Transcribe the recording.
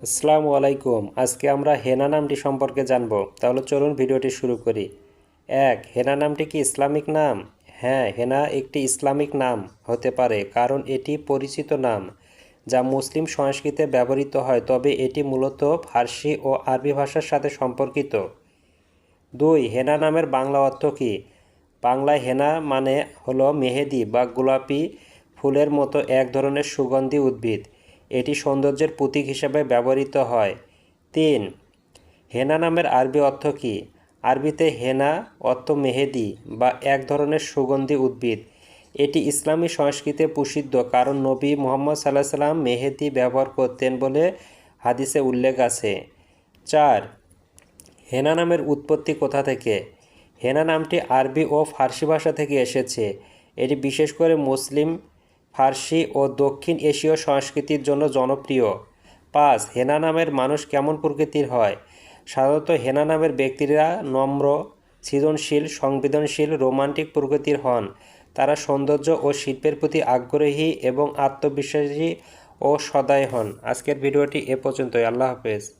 আসসালামু আলাইকুম। আজকে আমরা হেনা নামটি সম্পর্কে জানব। তাহলে চলুন ভিডিওটি শুরু করি। এক, হেনা নামটি কি ইসলামিক নাম? হ্যাঁ হেনা একটি ইসলামিক নাম হতে পারে, কারণ এটি পরিচিত নাম, যা মুসলিম সংস্কৃতিতে ব্যবহৃত হয়, তবে এটি মূলত ফার্সি ও আরবি ভাষার সাথে সম্পর্কিত। দুই, হেনা নামের বাংলা অর্থ কী? বাংলায় হেনা মানে হলো মেহেদি বা গোলাপি ফুলের মতো এক ধরনের সুগন্ধি উদ্ভিদ। এটি সৌন্দর্যের প্রতীক হিসেবে ব্যবহৃত হয়। তিন, হেনা নামের আরবি অর্থ কী? আরবিতে হেনা অর্থ মেহেদি বা এক ধরনের সুগন্ধি উদ্ভিদ। এটি ইসলামী সংস্কৃতিতে প্রসিদ্ধ, কারণ নবী মোহাম্মদ সাল্লাহ সাল্লাম মেহেদি ব্যবহার করতেন বলে হাদিসে উল্লেখ আছে। চার, হেনা নামের উৎপত্তি কোথা থেকে? হেনা নামটি আরবি ও ফার্সি ভাষা থেকে এসেছে। এটি বিশেষ করে মুসলিম ফার্সি ও দক্ষিণ এশীয় সংস্কৃতির জন্য জনপ্রিয়। পাঁচ, হেনা নামের মানুষ কেমন প্রকৃতির হয়? সাধারণত হেনা নামের ব্যক্তিরা নম্র, সৃজনশীল, সংবেদনশীল, রোমান্টিক প্রকৃতির হন। তারা সৌন্দর্য ও শিল্পের প্রতি আগ্রহী এবং আত্মবিশ্বাসী ও সদায় হন। আজকের ভিডিওটি এ পর্যন্তই। আল্লাহ হাফেজ।